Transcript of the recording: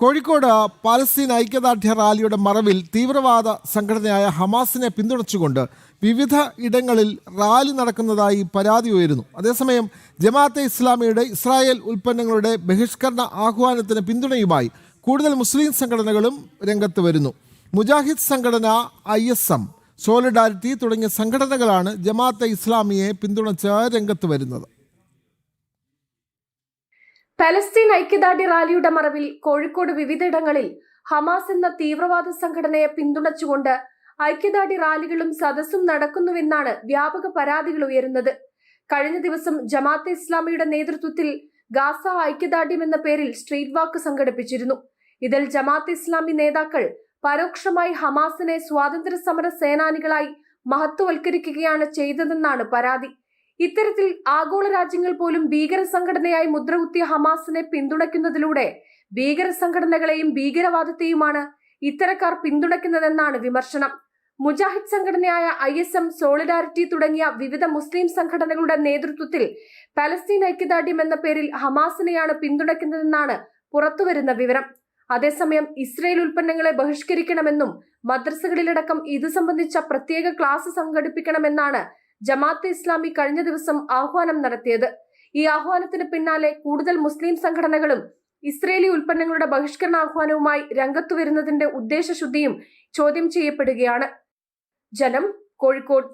Kozhikode Palestine ഐക്യദാർഢ്യ റാലിയുടെ മറവിൽ തീവ്രവാദ സംഘടനയായ ഹമാസിനെ പിന്തുണച്ചുകൊണ്ട് വിവിധ ഇടങ്ങളിൽ റാലി നടക്കുന്നതായി പരാതി ഉയരുന്നു. അതേസമയം ജമാഅത്തെ ഇസ്ലാമിയുടെ ഇസ്രായേൽ ഉൽപ്പന്നങ്ങളുടെ ബഹിഷ്കരണ ആഹ്വാനത്തിന് പിന്തുണയുമായി കൂടുതൽ മുസ്ലിം സംഘടനകളും രംഗത്ത് വരുന്നു. മുജാഹിദ് സംഘടന ഐ എസ് എം സോളിഡാരിറ്റി തുടങ്ങിയ സംഘടനകളാണ് ജമാഅത്തെ ഇസ്ലാമിയെ പിന്തുണച്ച് രംഗത്ത് വരുന്നത്. പലസ്തീൻ ഐക്യദാർഢ്യ റാലിയുടെ മറവിൽ കോഴിക്കോട് വിവിധയിടങ്ങളിൽ ഹമാസ് എന്ന തീവ്രവാദ സംഘടനയെ പിന്തുണച്ചുകൊണ്ട് ഐക്യദാർഢ്യ റാലികളും സദസ്സും നടക്കുന്നുവെന്നാണ് വ്യാപക പരാതികൾ ഉയരുന്നത്. കഴിഞ്ഞ ദിവസം ജമാഅത്തെ ഇസ്ലാമിയുടെ നേതൃത്വത്തിൽ ഗാസ ഐക്യദാർഢ്യം എന്ന പേരിൽ സ്ട്രീറ്റ് വാക്ക് സംഘടിപ്പിച്ചിരുന്നു. ഇതിൽ ജമാഅത്തെ ഇസ്ലാമി നേതാക്കൾ പരോക്ഷമായി ഹമാസിനെ സ്വാതന്ത്ര്യ സമര സേനാനികളായി മഹത്വവൽക്കരിക്കുകയാണ് ചെയ്തതെന്നാണ് പരാതി. ഇത്തരത്തിൽ ആഗോള രാജ്യങ്ങൾ പോലും ഭീകര സംഘടനയായി മുദ്രകുത്തിയ ഹമാസിനെ പിന്തുണയ്ക്കുന്നതിലൂടെ ഭീകര സംഘടനകളെയും ഭീകരവാദത്തെയുമാണ് ഇത്തരക്കാർ പിന്തുണയ്ക്കുന്നതെന്നാണ് വിമർശനം. മുജാഹിദ് സംഘടനയായ ഐ എസ് എം സോളിഡാരിറ്റി തുടങ്ങിയ വിവിധ മുസ്ലിം സംഘടനകളുടെ നേതൃത്വത്തിൽ പലസ്തീൻ ഐക്യദാർഢ്യം എന്ന പേരിൽ ഹമാസിനെയാണ് പിന്തുണയ്ക്കുന്നതെന്നാണ് പുറത്തുവരുന്ന വിവരം. അതേസമയം ഇസ്രയേൽ ഉൽപ്പന്നങ്ങളെ ബഹിഷ്കരിക്കണമെന്നും മദ്രസകളിലടക്കം ഇത് സംബന്ധിച്ച പ്രത്യേക ക്ലാസ് സംഘടിപ്പിക്കണമെന്നാണ് ജമാഅത്തെ ഇസ്ലാമി കഴിഞ്ഞ ദിവസം ആഹ്വാനം നടത്തിയത്. ഈ ആഹ്വാനത്തിന് പിന്നാലെ കൂടുതൽ മുസ്ലിം സംഘടനകളും ഇസ്രയേലി ഉൽപ്പന്നങ്ങളുടെ ബഹിഷ്കരണ ആഹ്വാനവുമായി രംഗത്തു വരുന്നതിന്റെ ഉദ്ദേശശുദ്ധിയും ചോദ്യം ചെയ്യപ്പെടുകയാണ്. ജനം കോഴിക്കോട്